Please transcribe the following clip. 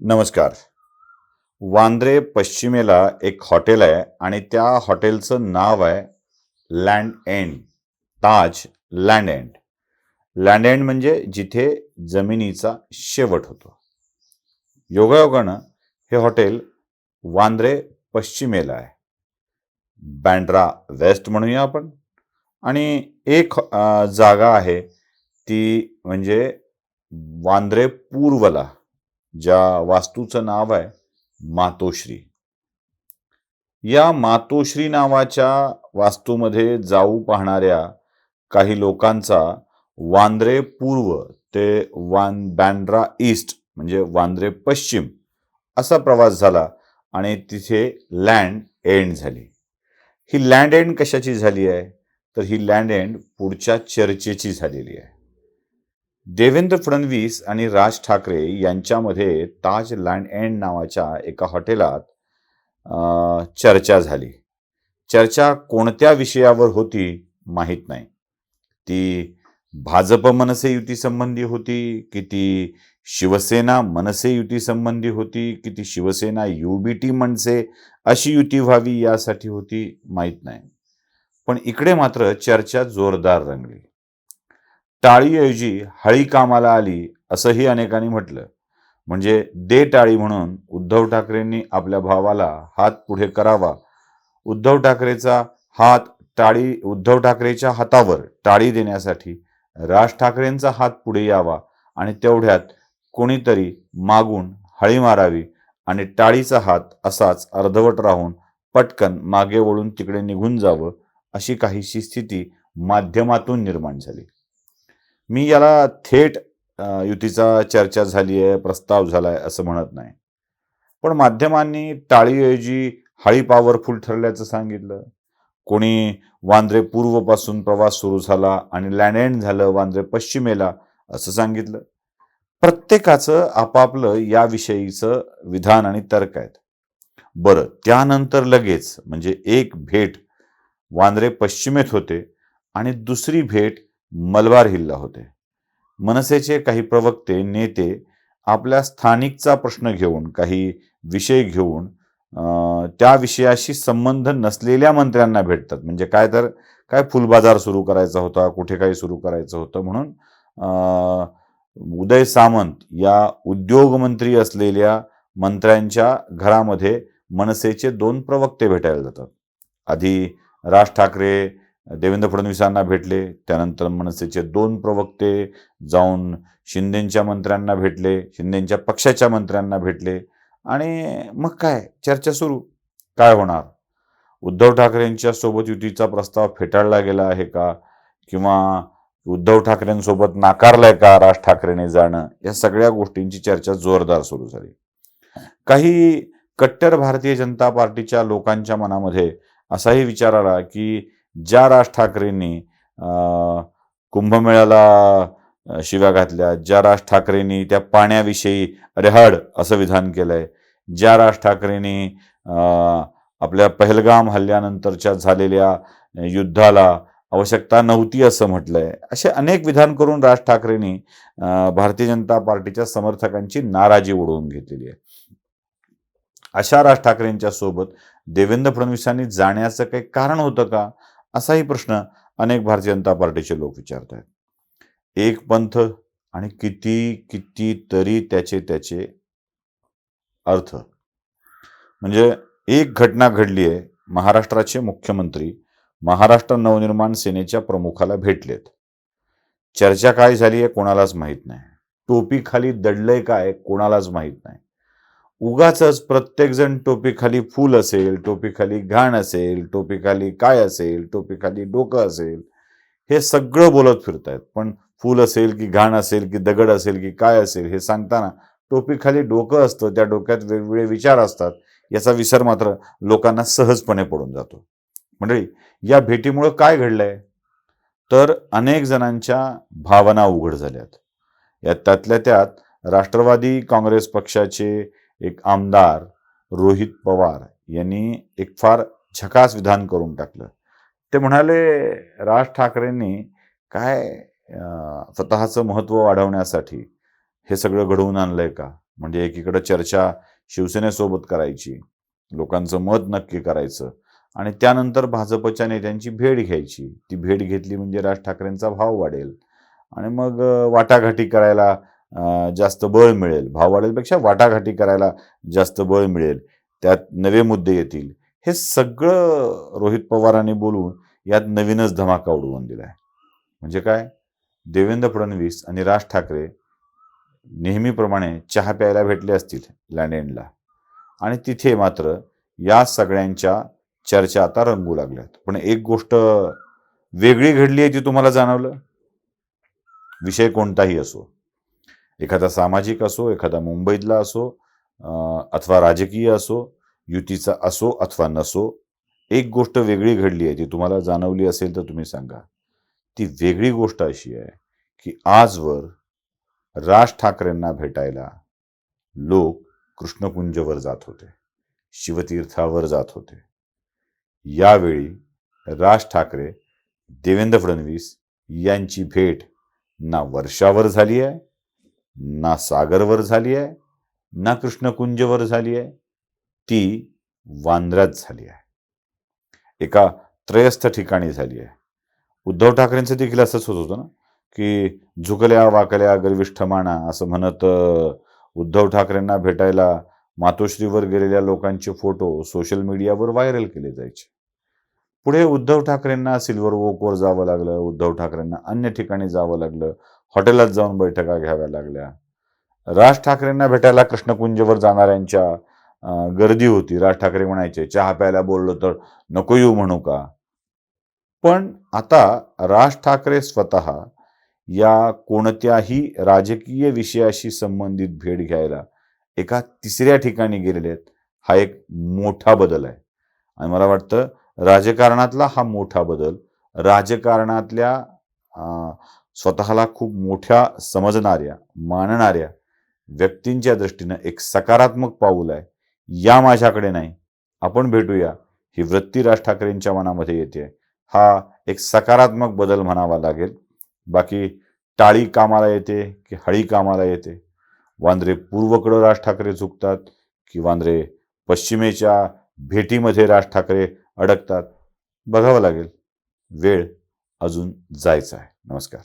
नमस्कार. वांद्रे पश्चिमेला एक हॉटेल आहे आणि त्या हॉटेलचं नाव आहे land end Taj land end. Land end म्हणजे जिथे जमिनीचा शेवट होतो. योगायोगानं हे हॉटेल वांद्रे पश्चिमेला आहे. बँड्रा वेस्ट म्हणूया आपण. आणि एक जागा आहे ती म्हणजे वांद्रे पूर्वला. ज्या वास्तूचं नाव आहे मातोश्री. या मातोश्री नावाच्या वास्तूमध्ये जाऊ पाहणाऱ्या काही लोकांचा वांद्रे पूर्व ते वान बँड्रा ईस्ट म्हणजे वांद्रे पश्चिम असा प्रवास झाला आणि तिथे लँड एंड झाली. ही लँड एंड कशाची झाली आहे? तर ही लँड एंड पुढच्या चर्चेची झालेली आहे. देवेंद्र फडणवीस आणि राज ठाकरे यांच्यामध्ये ताज लँड एंड नावाच्या एका हॉटेलात चर्चा झाली. चर्चा कोणत्या विषयावर होती माहीत नाही. ती भाजप मनसे युती संबंधी होती की ती शिवसेना मनसे युती संबंधी होती की ती शिवसेना युबीटी मनसे अशी युती व्हावी यासाठी होती माहीत नाही. पण इकडे मात्र चर्चा जोरदार रंगली. टाळीऐवजी हळी कामाला आली असंही अनेकांनी म्हटलं. म्हणजे दे टाळी म्हणून उद्धव ठाकरेंनी आपल्या भावाला हात पुढे करावा. उद्धव ठाकरेचा हात टाळी उद्धव ठाकरेच्या हातावर टाळी देण्यासाठी राज ठाकरेंचा हात पुढे यावा आणि तेवढ्यात कोणीतरी मागून हळी मारावी आणि टाळीचा हात असाच अर्धवट राहून पटकन मागे वळून तिकडे निघून जावं अशी काहीशी स्थिती माध्यमातून निर्माण झाली. मी याला थेट युतीचा चर्चा झाली आहे प्रस्ताव झालाय असं म्हणत नाही. पण माध्यमांनी टाळीऐवजी हळी पॉवरफुल ठरल्याचं सांगितलं. कोणी वांद्रे पूर्वपासून प्रवास सुरू झाला आणि लँड एंड झालं वांद्रे पश्चिमेला असं सांगितलं. प्रत्येकाचं आपापलं याविषयीचं विधान आणि तर्क आहेत. बरं त्यानंतर लगेच म्हणजे एक भेट वांद्रे पश्चिमेत होते आणि दुसरी भेट मलबार हिलला होते. मनसेचे काही प्रवक्ते नेते आपल्या स्थानिकचा प्रश्न घेऊन काही विषय घेऊन त्या विषयाशी संबंध नसलेल्या मंत्र्यांना भेटतात. म्हणजे काय तर काय फुलबाजार सुरू करायचा होता कुठे काही सुरू करायचं होतं म्हणून अं, उदय सामंत या उद्योगमंत्री असलेल्या मंत्र्यांच्या घरामध्ये मनसेचे दोन प्रवक्ते भेटायला जातात. आधी राज ठाकरे देवेंद्र फडणवीसांना भेटले. त्यानंतर मनसेचे दोन प्रवक्ते जाऊन शिंदेंच्या मंत्र्यांना भेटले शिंदेंच्या पक्षाच्या मंत्र्यांना भेटले. आणि मग काय? चर्चा सुरू. काय होणार? उद्धव ठाकरेंच्या सोबत युतीचा प्रस्ताव फेटाळला गेला आहे का? किंवा उद्धव ठाकरेंसोबत नाकारलाय का राज ठाकरेने जाणं? या सगळ्या गोष्टींची चर्चा जोरदार सुरू झाली. काही कट्टर भारतीय जनता पार्टीच्या लोकांच्या मनामध्ये असाही विचार आला की ज्या राज ठाकरेंनी अं, कुंभमेळ्याला शिव्या घातल्या ज्या राज ठाकरेंनी त्या पाण्याविषयी रेहाड असं विधान केलंय ज्या राज ठाकरेंनी अं, आपल्या पहलगाम हल्ल्यानंतरच्या झालेल्या युद्धाला आवश्यकता नव्हती असं म्हटलंय असे अनेक विधान करून राज ठाकरेंनी भारतीय जनता पार्टीच्या समर्थकांची नाराजी उडवून घेतलेली आहे. अशा राज ठाकरेंच्या सोबत देवेंद्र फडणवीसांनी जाण्याचं काही कारण होतं का? असाही प्रश्न अनेक भारतीय जनता पार्टीचे लोक विचारत आहेत एक पंथ आणि किती किती तरी त्याचे त्याचे अर्थ. म्हणजे एक घटना घडली आहे महाराष्ट्राचे मुख्यमंत्री महाराष्ट्र नवनिर्माण सेनेच्या प्रमुखाला भेटलेत. चर्चा काय झाली आहे कोणालाच माहीत नाही. टोपी खाली दडलंय काय कोणालाच माहीत नाही. उगाच प्रत्येकजण टोपीखाली फूल असेल टोपीखाली घाण असेल टोपीखाली काय असेल टोपीखाली डोकं असेल हे सगळं बोलत फिरतायत. पण फूल असेल की घाण असेल की दगड असेल की काय असेल हे सांगताना टोपीखाली डोकं असतं त्या डोक्यात वेगवेगळे विचार असतात याचा विसर मात्र लोकांना सहजपणे पडून जातो. मंडळी या भेटीमुळं काय घडलंय? तर अनेक जणांच्या भावना उघड झाल्यात. या त्यातल्या त्यात राष्ट्रवादी काँग्रेस पक्षाचे एक आमदार रोहित पवार यांनी एक फार झकास विधान करून टाकलं. ते म्हणाले राज ठाकरेंनी काय स्वतःचं महत्त्व वाढवण्यासाठी हे सगळं घडवून आणलंय का? म्हणजे एकीकडं चर्चा शिवसेनेसोबत करायची लोकांचं मत नक्की करायचं आणि त्यानंतर भाजपच्या नेत्यांची भेट घ्यायची. ती भेट घेतली म्हणजे राज ठाकरेंचा भाव वाढेल आणि मग वाटाघाटी करायला जास्त बळ मिळेल. भाववाढीपेक्षा वाटाघाटी करायला जास्त बळ मिळेल. त्यात नवे मुद्दे येतील. हे सगळं रोहित पवारांनी बोलून यात नवीनच धमाका उडवून दिलाय. म्हणजे काय? देवेंद्र फडणवीस आणि राज ठाकरे नेहमीप्रमाणे चहा प्यायला भेटले असतील लँड आणि तिथे मात्र या सगळ्यांच्या चर्चा आता रंगू लागल्यात. पण एक गोष्ट वेगळी घडली आहे ती तुम्हाला जाणवलं? विषय कोणताही असो. एखादा सामाजिक असो एखादा मुंबईतला असो अथवा राजकीय असो युतीचा असो अथवा नसो एक गोष्ट वेगळी घडली आहे ती तुम्हाला जाणवली असेल तर तुम्ही सांगा. ती वेगळी गोष्ट अशी आहे की आजवर राज ठाकरेंना भेटायला लोक कृष्णकुंजवर जात होते शिवतीर्थावर जात होते. यावेळी राज ठाकरे देवेंद्र फडणवीस यांची भेट ना वर्षावर झाली आहे ना सागरवर झाली आहे ना कृष्णकुंजवर झाली आहे ती वांद्र्यात झाली आहे. एका त्रयस्थ ठिकाणी झाली आहे. उद्धव ठाकरेंचं देखील असंच होत होतं ना की झुकल्या वाकल्या गर्विष्ठ माना असं म्हणत उद्धव ठाकरेंना भेटायला मातोश्रीवर गेलेल्या लोकांचे फोटो सोशल मीडियावर व्हायरल केले जायचे. पुढे उद्धव ठाकरेंना सिल्वर वोकवर जावं लागलं उद्धव ठाकरेंना अन्य ठिकाणी जावं लागलं हॉटेलात जाऊन बैठका घ्याव्या लागल्या. राज ठाकरेंना भेटायला कृष्णकुंजवर जाणाऱ्यांच्या गर्दी होती. राज ठाकरे म्हणायचे चहा प्यायला बोललो तर नको येऊ म्हणू का? पण आता राज ठाकरे स्वतः या कोणत्याही राजकीय विषयाशी संबंधित भेट घ्यायला एका तिसऱ्या ठिकाणी गेलेले आहेत. हा एक मोठा बदल आहे. आणि मला वाटतं राजकारणातला हा मोठा बदल राजकारणातल्या अं, स्वतःला खूप मोठ्या समजणाऱ्या मानणाऱ्या व्यक्तींच्या दृष्टीनं एक सकारात्मक पाऊल आहे. या माझ्याकडे नाही. आपण भेटूया. ही वृत्ती राज ठाकरेंच्या मनामध्ये येते. हा एक सकारात्मक बदल म्हणावा लागेल. बाकी टाळी कामाला येते की हळी कामाला येते? वांद्रे पूर्वकडं राज ठाकरे झुकतात की वांद्रे पश्चिमेच्या भेटीमध्ये राज ठाकरे अडकतात? बघावं लागेल. वेळ अजून जायचा आहे. नमस्कार.